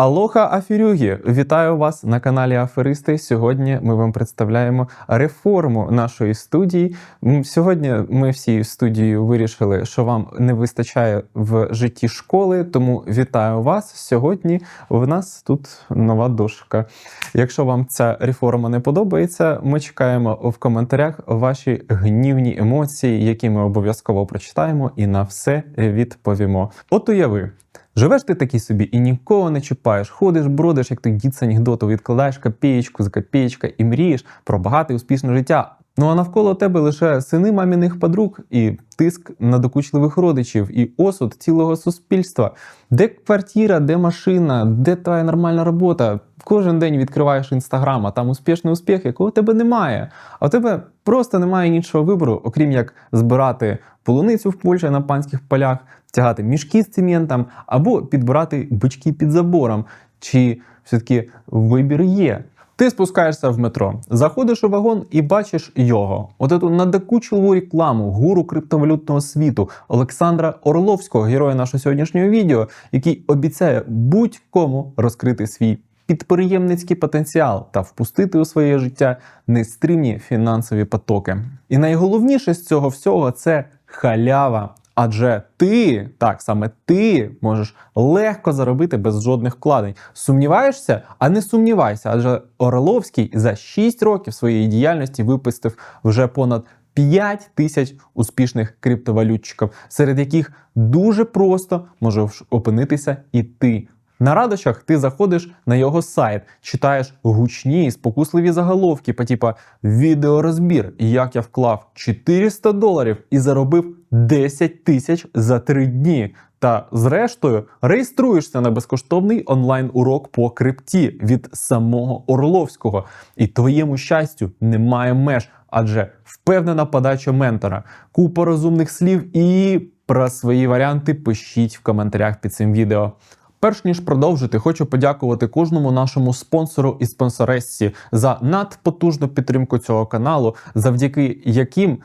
Алоха Афірюгі! Вітаю вас на каналі Аферисти. Сьогодні ми вам представляємо реформу нашої студії. Сьогодні ми всією студією вирішили, що вам не вистачає в житті школи, тому вітаю вас. Сьогодні в нас тут нова дошка. Якщо вам ця реформа не подобається, ми чекаємо в коментарях ваші гнівні емоції, які ми обов'язково прочитаємо і на все відповімо. От уяви. Живеш ти такий собі і нікого не чіпаєш, ходиш, бродиш, як той дід з анекдоту, відкладаєш копієчку за копієчка і мрієш про багате і успішне життя. Ну а навколо тебе лише сини маміних подруг і тиск надокучливих родичів, і осуд цілого суспільства. Де квартира, де машина, де твоя нормальна робота? Кожен день відкриваєш інстаграм, а там успішний успіх, якого тебе немає. А в тебе просто немає нічого вибору, окрім як збирати полуницю в Польщі на панських полях, тягати мішки з цементом або підбирати бички під забором. Чи все-таки вибір є? Ти спускаєшся в метро, заходиш у вагон і бачиш його. От эту надокучливу рекламу гуру криптовалютного світу Олександра Орловського, героя нашого сьогоднішнього відео, який обіцяє будь-кому розкрити свій підприємницький потенціал та впустити у своє життя нестримні фінансові потоки. І найголовніше з цього всього це халява. Адже ти, так саме ти можеш легко заробити без жодних вкладень. Сумніваєшся, а не сумнівайся, адже Орловський за 6 років своєї діяльності випустив вже понад 5 тисяч успішних криптовалютчиків, серед яких дуже просто може опинитися і ти. На радощах ти заходиш на його сайт, читаєш гучні спокусливі заголовки, по типа відеорозбір, як я вклав 400 доларів і заробив 10 тисяч за 3 дні. Та зрештою реєструєшся на безкоштовний онлайн-урок по крипті від самого Орловського. І твоєму щастю немає меж, адже впевнена подача ментора, купа розумних слів і про свої варіанти пишіть в коментарях під цим відео. Перш ніж продовжити, хочу подякувати кожному нашому спонсору і спонсоресці за надпотужну підтримку цього каналу, завдяки яким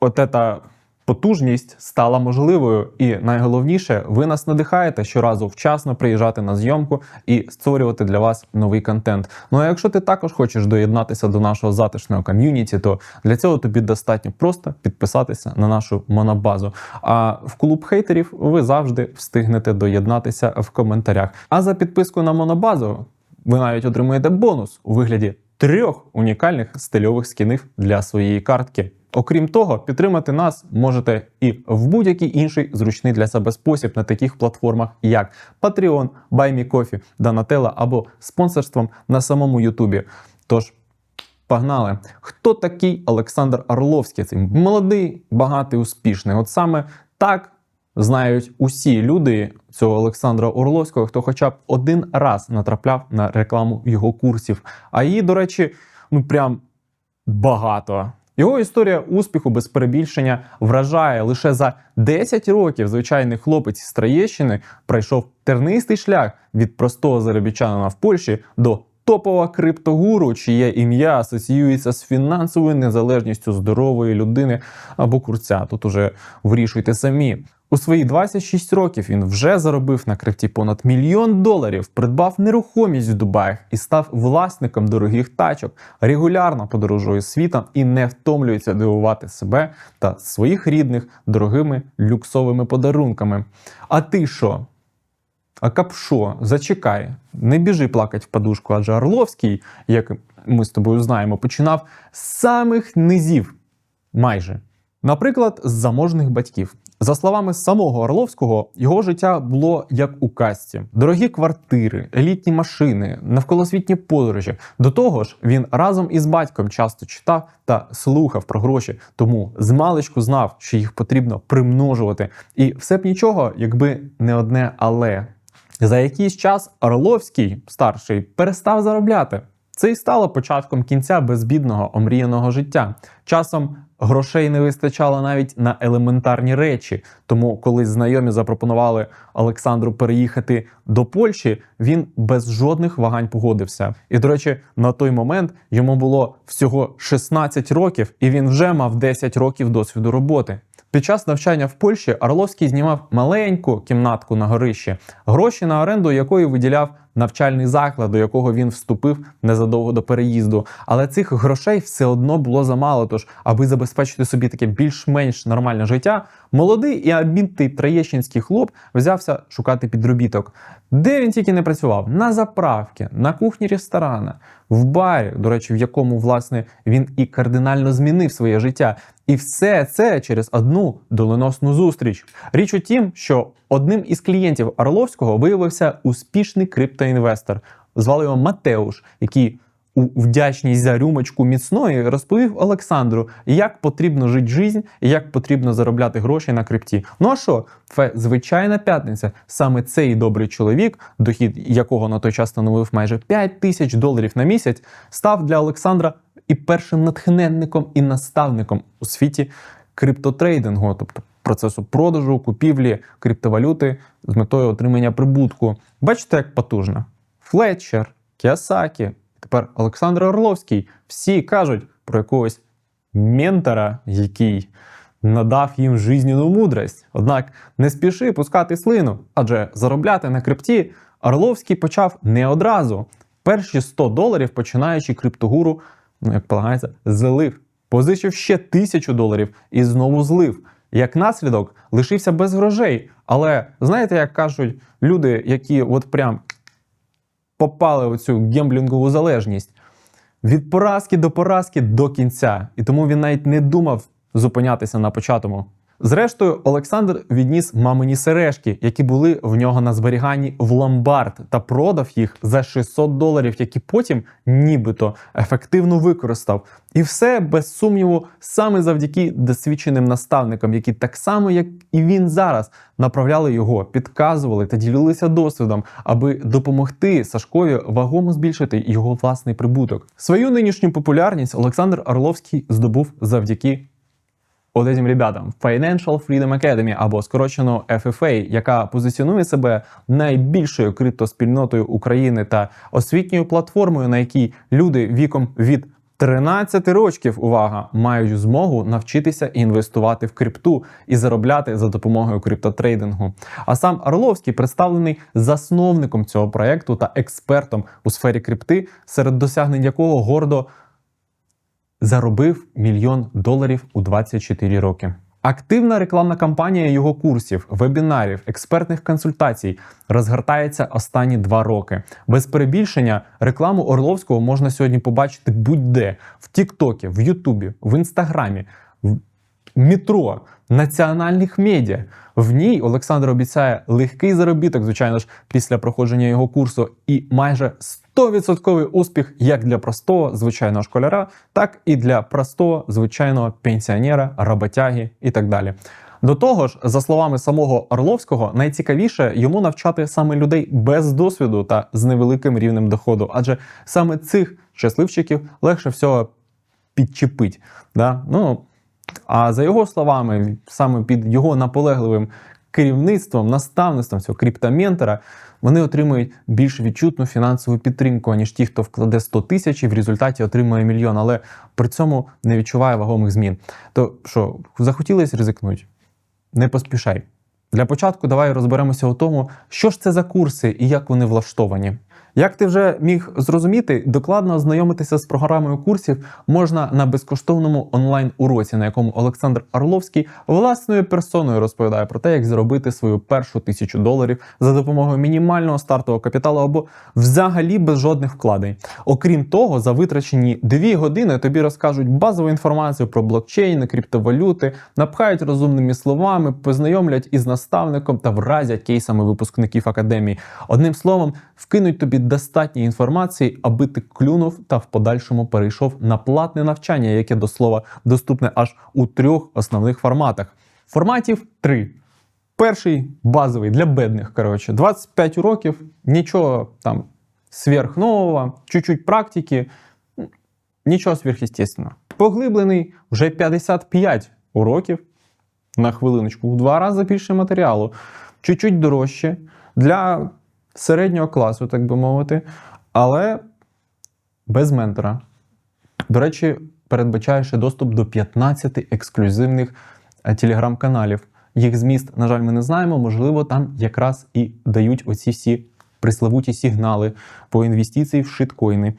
от ета потужність стала можливою. І найголовніше, ви нас надихаєте щоразу вчасно приїжджати на зйомку і створювати для вас новий контент. Ну а якщо ти також хочеш доєднатися до нашого затишного ком'юніті, то для цього тобі достатньо просто підписатися на нашу монобазу. А в клуб хейтерів ви завжди встигнете доєднатися в коментарях. А за підписку на монобазу ви навіть отримуєте бонус у вигляді трьох унікальних стильових скінів для своєї картки. Окрім того, підтримати нас можете і в будь-який інший зручний для себе спосіб на таких платформах, як Patreon, BuyMeCoffee, Donatello або спонсорством на самому Ютубі. Тож погнали! Хто такий Олександр Орловський? Цей молодий, багатий, успішний. От саме так знають усі люди цього Олександра Орловського, хто хоча б один раз натрапляв на рекламу його курсів. А її, до речі, ну прям багато. Його історія успіху без перебільшення вражає лише за 10 років. Звичайний хлопець з Троєщини пройшов тернистий шлях від простого заробітчанина в Польщі до топового криптогуру, чиє ім'я асоціюється з фінансовою незалежністю здорової людини або курця. Тут уже вирішуйте самі. У свої 26 років він вже заробив на крипті понад мільйон доларів, придбав нерухомість в Дубаях і став власником дорогих тачок, регулярно подорожує світом і не втомлюється дивувати себе та своїх рідних дорогими люксовими подарунками. А ти що? А капшо, зачекай, не біжи плакать в подушку, адже Орловський, як ми з тобою знаємо, починав з самих низів майже. Наприклад, з заможних батьків. За словами самого Орловського, його життя було як у казці: дорогі квартири, елітні машини, навколосвітні подорожі. До того ж, він разом із батьком часто читав та слухав про гроші, тому з маличку знав, що їх потрібно примножувати. І все б нічого, якби не одне але. За якийсь час Орловський старший перестав заробляти. Це і стало початком кінця безбідного омріяного життя. Часом грошей не вистачало навіть на елементарні речі. Тому, коли знайомі запропонували Олександру переїхати до Польщі, він без жодних вагань погодився. І, до речі, на той момент йому було всього 16 років, і він вже мав 10 років досвіду роботи. Під час навчання в Польщі Орловський знімав маленьку кімнатку на горищі, гроші на оренду якої виділяв навчальний заклад, до якого він вступив незадовго до переїзду. Але цих грошей все одно було замало. Тож, аби забезпечити собі таке більш-менш нормальне життя, молодий і амбітний троєщинський хлоп взявся шукати підробіток. Де він тільки не працював? На заправки, на кухні ресторана, в барі, до речі, в якому власне він і кардинально змінив своє життя. І все це через одну доленосну зустріч. Річ у тім, що одним із клієнтів Орловського виявився успішний криптоінвестор. Звали його Матеуш, який у вдячність за рюмочку міцної розповів Олександру, як потрібно жити жизнь і як потрібно заробляти гроші на крипті. Ну а що, це звичайна п'ятниця. Саме цей добрий чоловік, дохід якого на той час становив майже 5 тисяч доларів на місяць, став для Олександра і першим натхненником і наставником у світі криптотрейдингу, тобто процесу продажу, купівлі криптовалюти з метою отримання прибутку. Бачите, як потужно. Флетчер, Кіосакі, тепер Олександр Орловський. Всі кажуть про якогось ментора, який надав їм жизненну мудрость. Однак не спіши пускати слину, адже заробляти на крипті Орловський почав не одразу. Перші 100 доларів, починаючи криптогуру, ну як полагається, залив. Позичив ще тисячу доларів і знову злив. Як наслідок, лишився без грошей. Але знаєте, як кажуть люди, які от прям попали в цю гемблінгову залежність від поразки до поразки до кінця. І тому він навіть не думав зупинятися на початому. Зрештою, Олександр відніс мамині сережки, які були в нього на зберіганні в ломбард, та продав їх за 600 доларів, які потім нібито ефективно використав. І все без сумніву саме завдяки досвідченим наставникам, які так само, як і він зараз, направляли його, підказували та ділилися досвідом, аби допомогти Сашкові вагомо збільшити його власний прибуток. Свою нинішню популярність Олександр Орловський здобув завдяки от этим ребятам Financial Freedom Academy або скорочено FFA, яка позиціонує себе найбільшою криптоспільнотою України та освітньою платформою, на якій люди віком від 13 років, увага, мають змогу навчитися інвестувати в крипту і заробляти за допомогою криптотрейдингу. А сам Орловський представлений засновником цього проекту та експертом у сфері крипти, серед досягнень якого гордо заробив мільйон доларів у 24 роки. Активна рекламна кампанія його курсів, вебінарів, експертних консультацій розгортається останні два роки. Без перебільшення рекламу Орловського можна сьогодні побачити будь-де: в Тіктокі, в Ютубі, в Інстаграмі, в метро, національних медіа. В ній Олександр обіцяє легкий заробіток, звичайно ж, після проходження його курсу, і майже 100% успіх як для простого звичайного школяра, так і для простого звичайного пенсіонера, роботяги і так далі. До того ж, за словами самого Орловського, найцікавіше йому навчати саме людей без досвіду та з невеликим рівнем доходу, адже саме цих щасливчиків легше всього підчепить. Да? Ну, а за його словами, саме під його наполегливим керівництвом, наставництвом цього криптоментора, вони отримують більш відчутну фінансову підтримку, аніж ті, хто вкладе 100 тисяч і в результаті отримує мільйон, але при цьому не відчуває вагомих змін. То що, захотілося ризикнути? Не поспішай. Для початку давай розберемося у тому, що ж це за курси і як вони влаштовані. Як ти вже міг зрозуміти, докладно ознайомитися з програмою курсів можна на безкоштовному онлайн-уроці, на якому Олександр Орловський власною персоною розповідає про те, як заробити свою першу тисячу доларів за допомогою мінімального стартового капіталу або взагалі без жодних вкладень. Окрім того, за витрачені дві години тобі розкажуть базову інформацію про блокчейни, криптовалюти, напхають розумними словами, познайомлять із наставником та вразять кейсами випускників академії. Одним словом, вкинуть тобі достатньо інформації, аби ти клюнув та в подальшому перейшов на платне навчання, яке до слова доступне аж у трьох основних форматах. Форматів три. Перший базовий для бедних. Коротше, 25 уроків, нічого там сверхнового, чуть-чуть практики, нічого сверхъестественного. Поглиблений вже 55 уроків на хвилиночку, в два рази більше матеріалу, чуть-чуть дорожче для середнього класу, так би мовити, але без ментора. До речі, передбачає ще доступ до 15 ексклюзивних е, телеграм-каналів. Їх зміст, на жаль, ми не знаємо. Можливо, там якраз і дають оці всі приславуті сигнали по інвестиції в шиткоїни.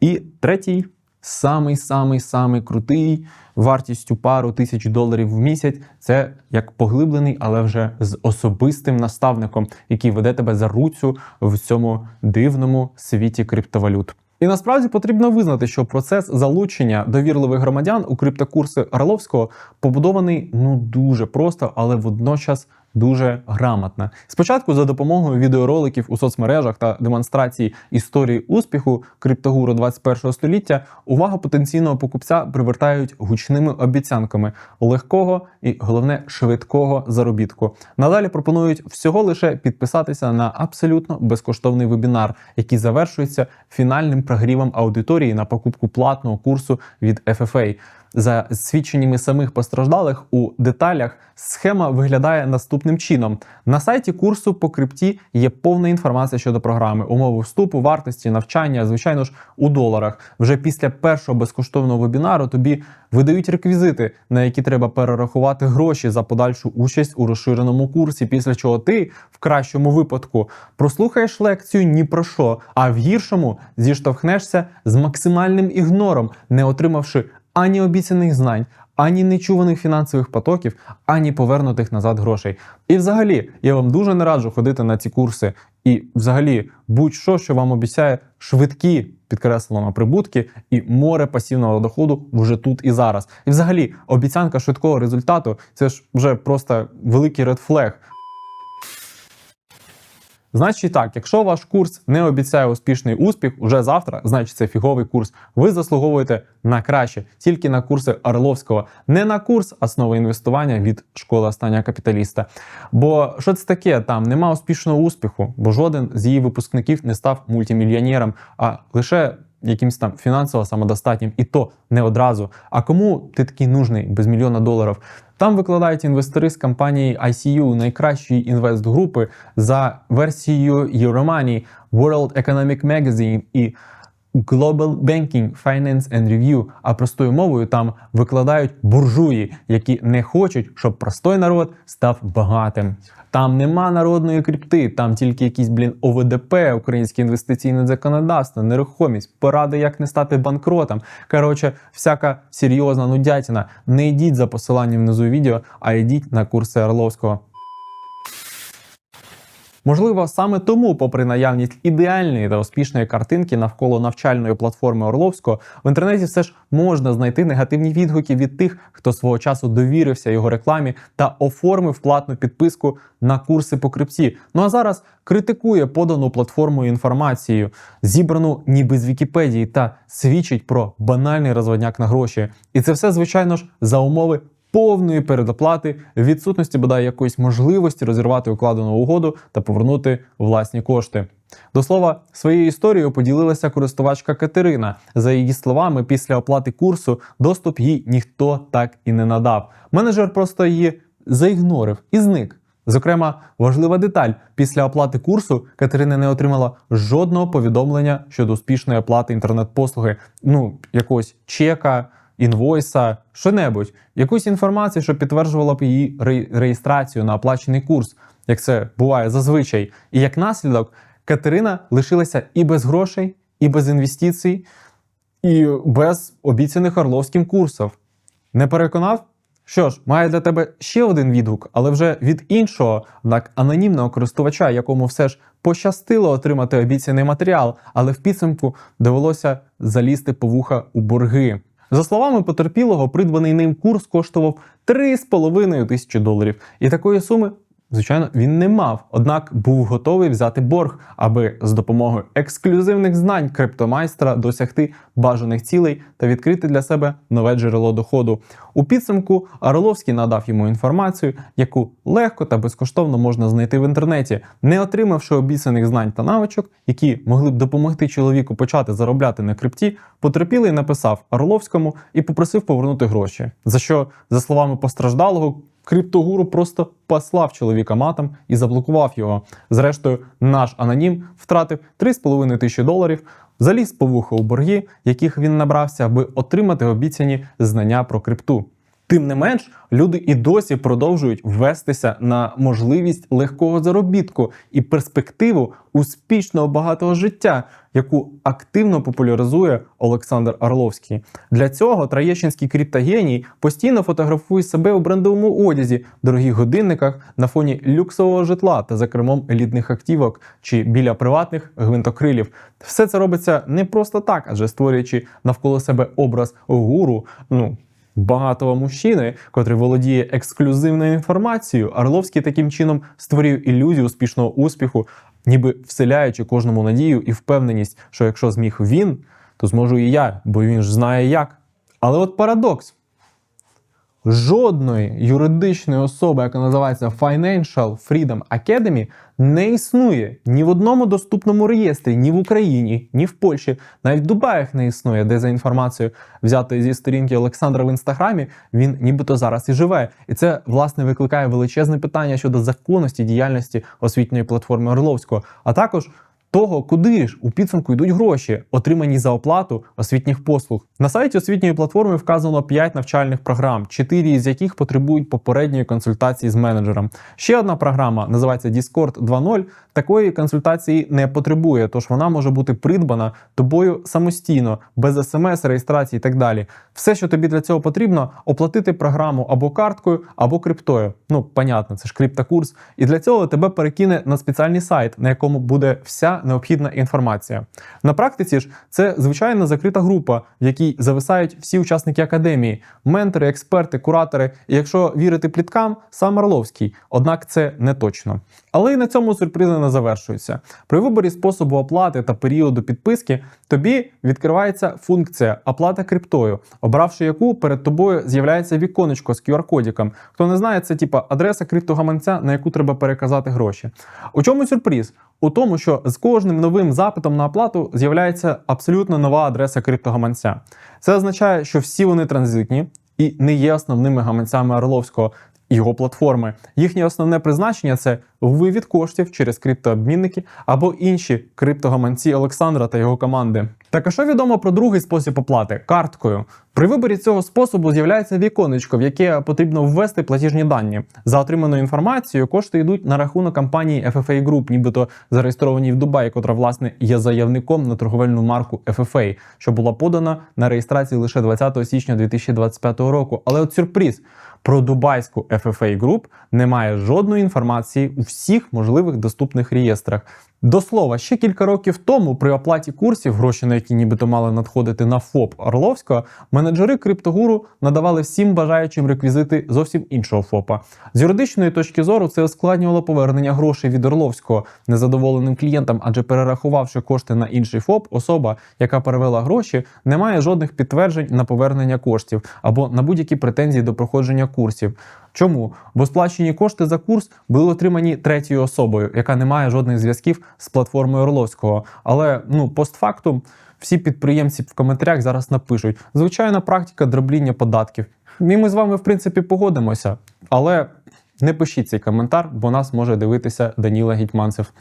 І третій, самий самий самий крутий, вартістю пару тисяч доларів в місяць. Це як поглиблений, але вже з особистим наставником, який веде тебе за руцю в цьому дивному світі криптовалют. І насправді потрібно визнати, що процес залучення довірливих громадян у криптокурси Орловського побудований ну дуже просто, але водночас дуже грамотно. Спочатку за допомогою відеороликів у соцмережах та демонстрації історії успіху криптогуру 21 століття увагу потенційного покупця привертають гучними обіцянками легкого і головне швидкого заробітку. Надалі пропонують всього лише підписатися на абсолютно безкоштовний вебінар, який завершується фінальним прогрівом аудиторії на покупку платного курсу від FFA. За свідченнями самих постраждалих у деталях схема виглядає наступним чином: на сайті курсу по крипті є повна інформація щодо програми, умови вступу, вартості, навчання, звичайно ж, у доларах. Вже після першого безкоштовного вебінару тобі видають реквізити, на які треба перерахувати гроші за подальшу участь у розширеному курсі. Після чого ти, в кращому випадку, прослухаєш лекцію ні про що, а в гіршому зіштовхнешся з максимальним ігнором, не отримавши ані обіцяних знань, ані нечуваних фінансових потоків, ані повернутих назад грошей. І взагалі, я вам дуже не раджу ходити на ці курси. І, взагалі, будь-що, що вам обіцяє швидкі підкреслено прибутки і море пасивного доходу вже тут і зараз. І, взагалі, обіцянка швидкого результату це ж вже просто великий редфлег. Значить так, якщо ваш курс не обіцяє успішний успіх уже завтра, значить це фіговий курс. Ви заслуговуєте на краще, тільки на курси Орловського, не на курс основи інвестування від школи останнього капіталіста. Бо що це таке? Там нема успішного успіху, бо жоден з її випускників не став мультимільйонером, а лише якимсь там фінансово самодостатнім, і то не одразу. А кому ти такий нужний без мільйона доларів? Там викладають інвестори з компанії ICU, найкращої інвестгрупи за версією Euromoney, World Economic Magazine і Global Banking Finance and Review. А простою мовою там викладають буржуї, які не хочуть, щоб простой народ став багатим. Там нема народної крипти, там тільки якісь, блін, ОВДП, українське інвестиційне законодавство, нерухомість, поради, як не стати банкротом. Коротше, всяка серйозна нудятина. Не йдіть за посиланням внизу відео, а йдіть на курси Орловського. Можливо, саме тому, попри наявність ідеальної та успішної картинки навколо навчальної платформи Орловського, в інтернеті все ж можна знайти негативні відгуки від тих, хто свого часу довірився його рекламі та оформив платну підписку на курси по крипті. Ну а зараз критикує подану платформою інформацію, зібрану ніби з Вікіпедії, та свідчить про банальний розводняк на гроші. І це все, звичайно ж, за умови повної передоплати, відсутності бодай якоїсь можливості розірвати укладену угоду та повернути власні кошти. До слова, своєю історією поділилася користувачка Катерина. За її словами, після оплати курсу доступ їй ніхто так і не надав. Менеджер просто її заігнорив і зник. Зокрема, важлива деталь: після оплати курсу Катерина не отримала жодного повідомлення щодо успішної оплати інтернет-послуги, ну якогось чека інвойса, що-небудь, якусь інформацію, що підтверджувала б її реєстрацію на оплачений курс, як це буває зазвичай. І як наслідок, Катерина лишилася і без грошей, і без інвестицій, і без обіцяних орловським курсів. Не переконав? Що ж, має для тебе ще один відгук, але вже від іншого, однак анонімного користувача, якому все ж пощастило отримати обіцяний матеріал, але в підсумку довелося залізти по вуха у борги. За словами потерпілого, придбаний ним курс коштував 3,5 тисячі доларів. І такої суми, звичайно, він не мав, однак був готовий взяти борг, аби з допомогою ексклюзивних знань криптомайстра досягти бажаних цілей та відкрити для себе нове джерело доходу. У підсумку Орловський надав йому інформацію, яку легко та безкоштовно можна знайти в інтернеті, не отримавши обіцяних знань та навичок, які могли б допомогти чоловіку почати заробляти на крипті. Потерпілий написав Орловському і попросив повернути гроші. За що, за словами постраждалого, криптогуру просто послав чоловіка матом і заблокував його. Зрештою, наш анонім втратив 3,5 тисячі доларів. Заліз по вухо у борги, яких він набрався, аби отримати обіцяні знання про крипту. Тим не менш, люди і досі продовжують вестися на можливість легкого заробітку і перспективу успішного багатого життя, яку активно популяризує Олександр Орловський. Для цього троєщинський криптогеній постійно фотографує себе у брендовому одязі, дорогих годинниках на фоні люксового житла та за кермом елітних активок чи біля приватних гвинтокрилів. Все це робиться не просто так, адже створюючи навколо себе образ гуру. Ну багатого мужчини, котрий володіє ексклюзивною інформацією, Орловський таким чином створює ілюзію успішного успіху, ніби вселяючи кожному надію і впевненість, що якщо зміг він, то зможу і я, бо він ж знає як. Але от парадокс. Жодної юридичної особи, яка називається Financial Freedom Academy, не існує ні в одному доступному реєстрі, ні в Україні, ні в Польщі, навіть в Дубаях не існує, де за інформацією взятою зі сторінки Олександра в інстаграмі, він нібито зараз і живе. І це власне викликає величезне питання щодо законності діяльності освітньої платформи Орловського, а також того, куди ж у підсумку йдуть гроші, отримані за оплату освітніх послуг. На сайті освітньої платформи вказано 5 навчальних програм, 4 з яких потребують попередньої консультації з менеджером. Ще одна програма називається Discord 2.0. Такої консультації не потребує, тож вона може бути придбана тобою самостійно, без смс, реєстрації і так далі. Все, що тобі для цього потрібно, оплатити програму або карткою, або криптою. Ну, понятно, це ж криптокурс. І для цього тебе перекине на спеціальний сайт, на якому буде вся необхідна інформація. На практиці ж це звичайна закрита група, в якій зависають всі учасники академії, ментори, експерти, куратори. І якщо вірити пліткам, сам Орловський. Однак це не точно. Але і на цьому сюрпризи не завершуються. При виборі способу оплати та періоду підписки тобі відкривається функція оплата криптою, обравши яку перед тобою з'являється віконечко з QR-кодіком. Хто не знає, це типа адреса криптогаманця, на яку треба переказати гроші. У чому сюрприз? У тому, що з кожним новим запитом на оплату з'являється абсолютно нова адреса криптогаманця. Це означає, що всі вони транзитні і не є основними гаманцями Орловського його платформи. Їхнє основне призначення це вивід коштів через криптообмінники або інші криптогаманці Олександра та його команди. Так а що відомо про другий спосіб оплати карткою? При виборі цього способу з'являється віконечко, в яке потрібно ввести платіжні дані. За отриманою інформацією, кошти йдуть на рахунок компанії FFA Group, нібито зареєстрованій в Дубаї, котра власне є заявником на торговельну марку FFA, що була подана на реєстрації лише 20 січня 2025 року. Але от сюрприз. Про дубайську FFA Group немає жодної інформації у всіх можливих доступних реєстрах. До слова, ще кілька років тому при оплаті курсів, гроші на які нібито мали надходити на ФОП Орловського, менеджери криптогуру надавали всім бажаючим реквізити зовсім іншого ФОПа. З юридичної точки зору це ускладнювало повернення грошей від Орловського незадоволеним клієнтам, адже перерахувавши кошти на інший ФОП, особа, яка перевела гроші, не має жодних підтверджень на повернення коштів або на будь-які претензії до проходження курсів. Чому? Бо сплачені кошти за курс були отримані третьою особою, яка не має жодних зв'язків з платформою Орловського. Але ну постфактум всі підприємці в коментарях зараз напишуть: звичайна практика дробління податків. І ми з вами, в принципі, погодимося. Але не пишіть цей коментар, бо нас може дивитися Даніла Гітьманцев.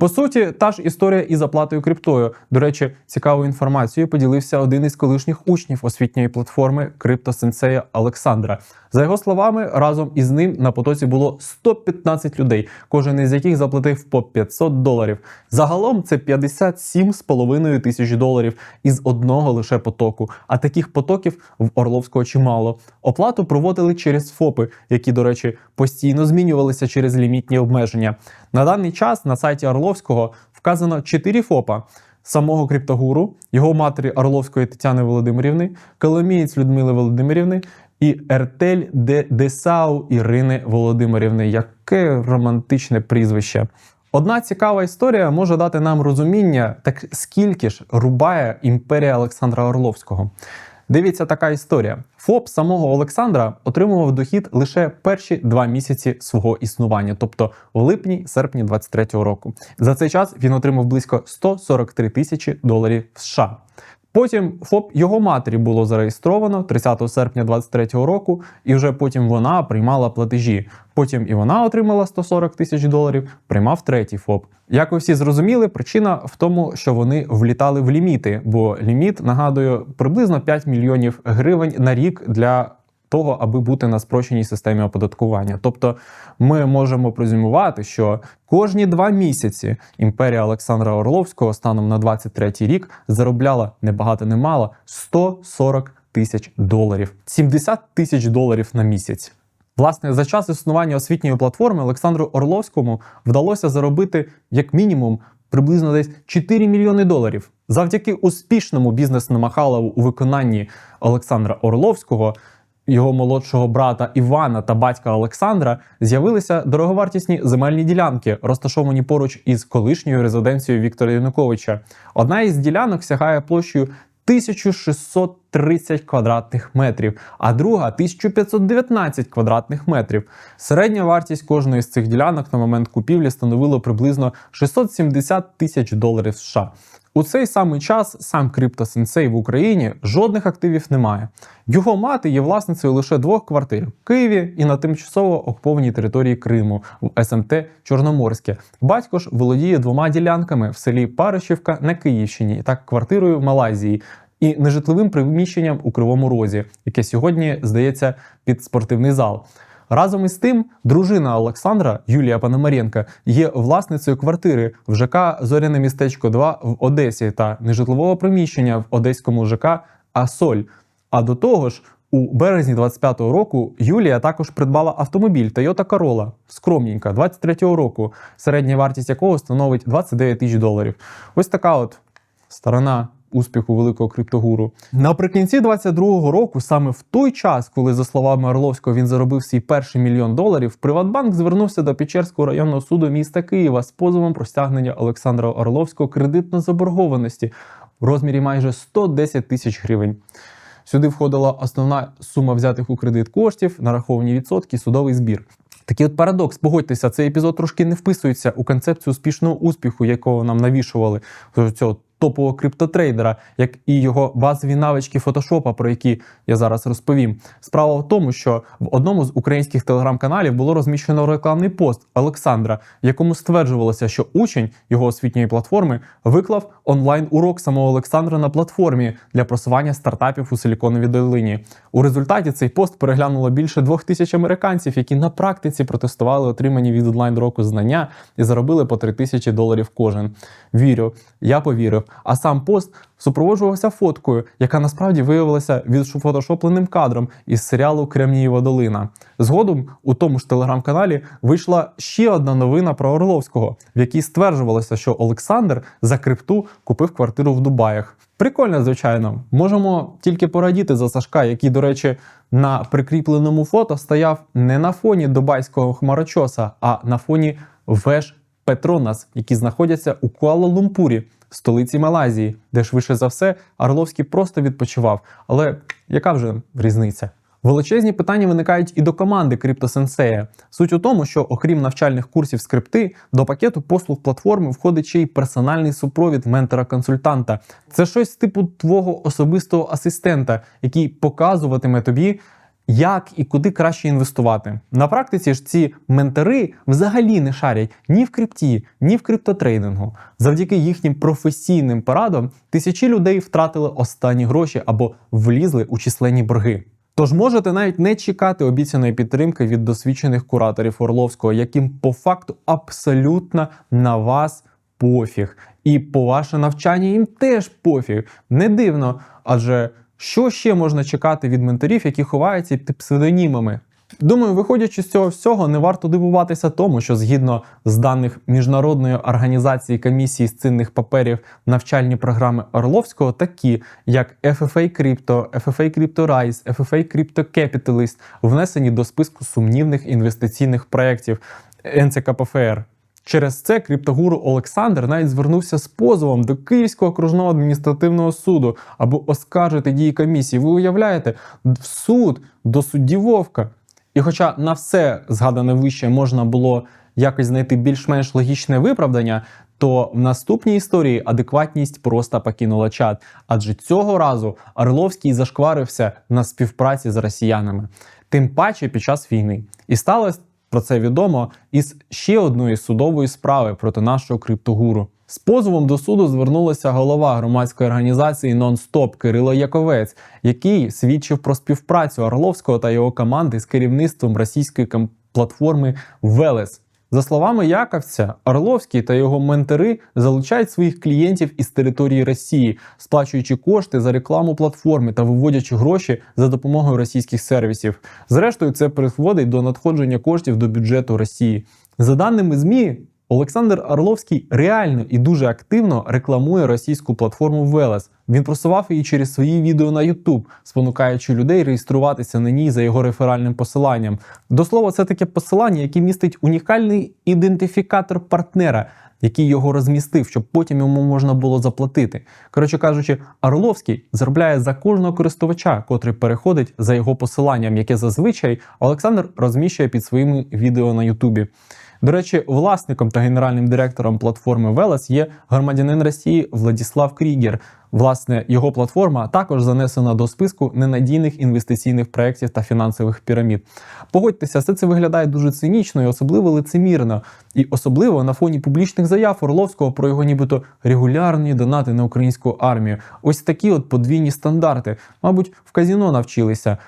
По суті, та ж історія із оплатою криптою. До речі, цікавою інформацією поділився один із колишніх учнів освітньої платформи криптосенсея Олександра. За його словами, разом із ним на потоці було 115 людей, кожен із яких заплатив по 500 доларів. Загалом це 57,5 тисяч доларів із одного лише потоку. А таких потоків в Орловського чимало. Оплату проводили через ФОПи, які, до речі, постійно змінювалися через лімітні обмеження. На даний час на сайті Орловського вказано 4 ФОПа. Самого криптогуру, його матері Орловської Тетяни Володимирівни, Коломієць Людмили Володимирівни і Ертель де Десау Ірини Володимирівни. Яке романтичне прізвище. Одна цікава історія може дати нам розуміння, так скільки ж рубає імперія Олександра Орловського. Дивіться така історія. ФОП самого Олександра отримував дохід лише перші два місяці свого існування, тобто в липні-серпні 23-го року. За цей час він отримав близько 143 тисячі доларів США. Потім ФОП його матері було зареєстровано 30 серпня 23-го року, і вже потім вона приймала платежі. Потім і вона отримала 140 тисяч доларів, приймав третій ФОП. Як ви всі зрозуміли, причина в тому, що вони влітали в ліміти, бо ліміт нагадую приблизно 5 мільйонів гривень на рік для того, аби бути на спрощеній системі оподаткування. Тобто ми можемо презюмувати, що кожні два місяці імперія Олександра Орловського станом на 23 рік заробляла не багато не мало 140 тисяч доларів, 70 тисяч доларів на місяць. Власне, за час існування освітньої платформи Олександру Орловському вдалося заробити як мінімум приблизно десь 4 мільйони доларів. Завдяки успішному бізнес-намахалову у виконанні Олександра Орловського, його молодшого брата Івана та батька Олександра з'явилися дороговартісні земельні ділянки, розташовані поруч із колишньою резиденцією Віктора Януковича. Одна із ділянок сягає площею 1630 квадратних метрів, а друга 1519 квадратних метрів. Середня вартість кожної з цих ділянок на момент купівлі становила приблизно 670 тисяч доларів США. У цей самий час сам криптосенсей в Україні жодних активів немає. Його мати є власницею лише двох квартир в Києві і на тимчасово окупованій території Криму в СМТ Чорноморське. Батько ж володіє двома ділянками в селі Паришівка на Київщині та квартирою в Малайзії. І нежитловим приміщенням у Кривому Розі, яке сьогодні здається під спортивний зал. Разом із тим, дружина Олександра Юлія Пономаренка є власницею квартири в ЖК Зоряне містечко 2 в Одесі та нежитлового приміщення в одеському ЖК Асоль. А до того ж, у березні 25-го року Юлія також придбала автомобіль Toyota Corolla скромненька 23-го року, середня вартість якого становить 29 тисяч доларів. Ось така от сторона успіху великого криптогуру. Наприкінці 22-го року, саме в той час, коли, за словами Орловського, він заробив свій перший мільйон доларів, Приватбанк звернувся до Печерського районного суду міста Києва з позовом про стягнення Олександра Орловського кредитної заборгованості в розмірі майже 110 тисяч гривень. Сюди входила основна сума взятих у кредит коштів, нараховані відсотки, судовий збір. Такий от парадокс, погодьтеся, цей епізод трошки не вписується у концепцію успішного успіху, якого нам навішували цього топового криптотрейдера, як і його базові навички фотошопа, про які я зараз розповім. Справа в тому, що в одному з українських телеграм-каналів було розміщено рекламний пост Олександра, якому стверджувалося, що учень його освітньої платформи виклав онлайн-урок самого Олександра на платформі для просування стартапів у Силіконовій долині. У результаті цей пост переглянуло більше двох тисяч американців, які на практиці протестували отримані від онлайн-року знання і заробили по 3 тисячі доларів кожен. Вірю, я повірив. А сам пост супроводжувався фоткою, яка насправді виявилася відфотошопленим кадром із серіалу Кремнієва долина. Згодом у тому ж телеграм-каналі вийшла ще одна новина про Орловського, в якій стверджувалося, що Олександр за крипту купив квартиру в Дубаях. Прикольно, звичайно, можемо тільки порадіти за Сашка, який, до речі, на прикріпленому фото стояв не на фоні дубайського хмарочоса, а на фоні веж Петронас, які знаходяться у Куала-Лумпурі, столиці Малайзії, де швидше за все Орловський просто відпочивав. Але яка вже різниця? Величезні питання виникають і до команди CryptoSensei. Суть у тому, що окрім навчальних курсів скрипти, до пакету послуг платформи входить ще й персональний супровід ментора-консультанта. Це щось типу твого особистого асистента, який показуватиме тобі. Як і куди краще інвестувати на практиці ж ці ментори взагалі не шарять ні в крипті, ні в криптотрейдингу. Завдяки їхнім професійним порадам тисячі людей втратили останні гроші або влізли у численні борги. Тож можете навіть не чекати обіцяної підтримки від досвідчених кураторів Орловського, яким по факту абсолютно на вас пофіг. І по ваше навчання їм теж пофіг. Не дивно, адже що ще можна чекати від менторів, які ховаються під псевдонімами? Думаю, виходячи з цього всього, не варто дивуватися тому, що згідно з даних міжнародної організації комісії з цінних паперів навчальні програми Орловського, такі як FFA Crypto, FFA Crypto Rise, FFA Crypto Capitalist, внесені до списку сумнівних інвестиційних проєктів НЦКПФР. Через це криптогуру Олександр навіть звернувся з позовом до Київського окружного адміністративного суду, аби оскаржити дії комісії. Ви уявляєте, в суд до судді Вовка. І хоча на все згадане вище можна було якось знайти більш-менш логічне виправдання, то в наступній історії адекватність просто покинула чат. Адже цього разу Орловський зашкварився на співпраці з росіянами, тим паче під час війни. І сталося про це відомо із ще одної судової справи проти нашого криптогуру. З позовом до суду звернулася голова громадської організації «Нон-Стоп» Кирило Яковець, який свідчив про співпрацю Орловського та його команди з керівництвом російської платформи Велес. За словами Яковця, Орловський та його ментори залучають своїх клієнтів із території Росії, сплачуючи кошти за рекламу платформи та виводячи гроші за допомогою російських сервісів. Зрештою, це призводить до надходження коштів до бюджету Росії. За даними ЗМІ, Олександр Орловський реально і дуже активно рекламує російську платформу Велес. Він просував її через свої відео на YouTube, спонукаючи людей реєструватися на ній за його реферальним посиланням. До слова, це таке посилання, яке містить унікальний ідентифікатор партнера, який його розмістив, щоб потім йому можна було заплатити. Коротше кажучи, Орловський заробляє за кожного користувача, котрий переходить за його посиланням, яке зазвичай Олександр розміщує під своїми відео на Ютубі. До речі, власником та генеральним директором платформи Велес є громадянин Росії Владіслав Крігер. Власне, його платформа також занесена до списку ненадійних інвестиційних проєктів та фінансових пірамід. Погодьтеся, все це виглядає дуже цинічно і особливо лицемірно, і особливо на фоні публічних заяв Орловського про його нібито регулярні донати на українську армію. Ось такі от подвійні стандарти. Мабуть, в казіно навчилися.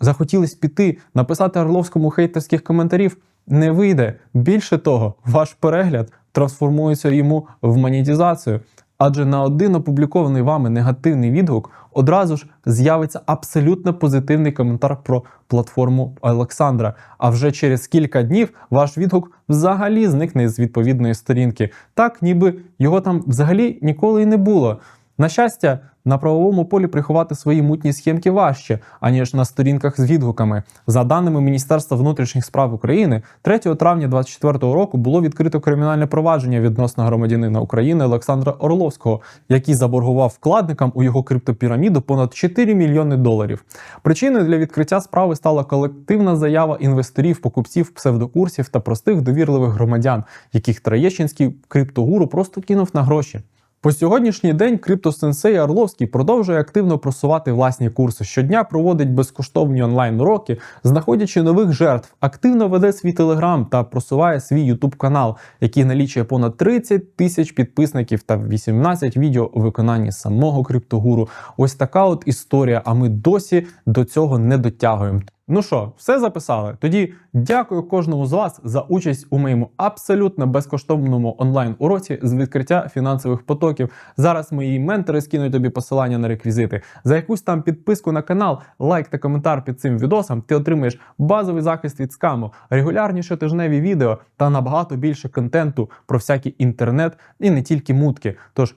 Захотілось піти, написати Орловському хейтерських коментарів. Не вийде. Більше того, ваш перегляд трансформується йому в монетизацію. Адже на один опублікований вами негативний відгук одразу ж з'явиться абсолютно позитивний коментар про платформу Олександра. А вже через кілька днів ваш відгук взагалі зникне з відповідної сторінки, так ніби його там взагалі ніколи і не було. На щастя, на правовому полі приховати свої мутні схемки важче, аніж на сторінках з відгуками. За даними Міністерства внутрішніх справ України, 3 травня 2024 року було відкрито кримінальне провадження відносно громадянина України Олександра Орловського, який заборгував вкладникам у його криптопіраміду понад 4 мільйони доларів. Причиною для відкриття справи стала колективна заява інвесторів, покупців, псевдокурсів та простих довірливих громадян, яких Троєщинський криптогуру просто кинув на гроші. По сьогоднішній день криптосенсей Орловський продовжує активно просувати власні курси. Щодня проводить безкоштовні онлайн-уроки, знаходячи нових жертв, активно веде свій телеграм та просуває свій ютуб канал, який налічує понад 30 тисяч підписників та 18 відео у виконанні самого криптогуру. Ось така от історія. А ми досі до цього не дотягуємо. Ну що, все записали? Тоді дякую кожному з вас за участь у моєму абсолютно безкоштовному онлайн-уроці з відкриття фінансових потоків. Зараз мої ментори скинуть тобі посилання на реквізити. За якусь там підписку на канал, лайк та коментар під цим відосом ти отримаєш базовий захист від скаму, регулярні щотижневі відео та набагато більше контенту про всякий інтернет і не тільки мутки. Тож,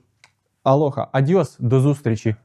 алоха, адіос, до зустрічі!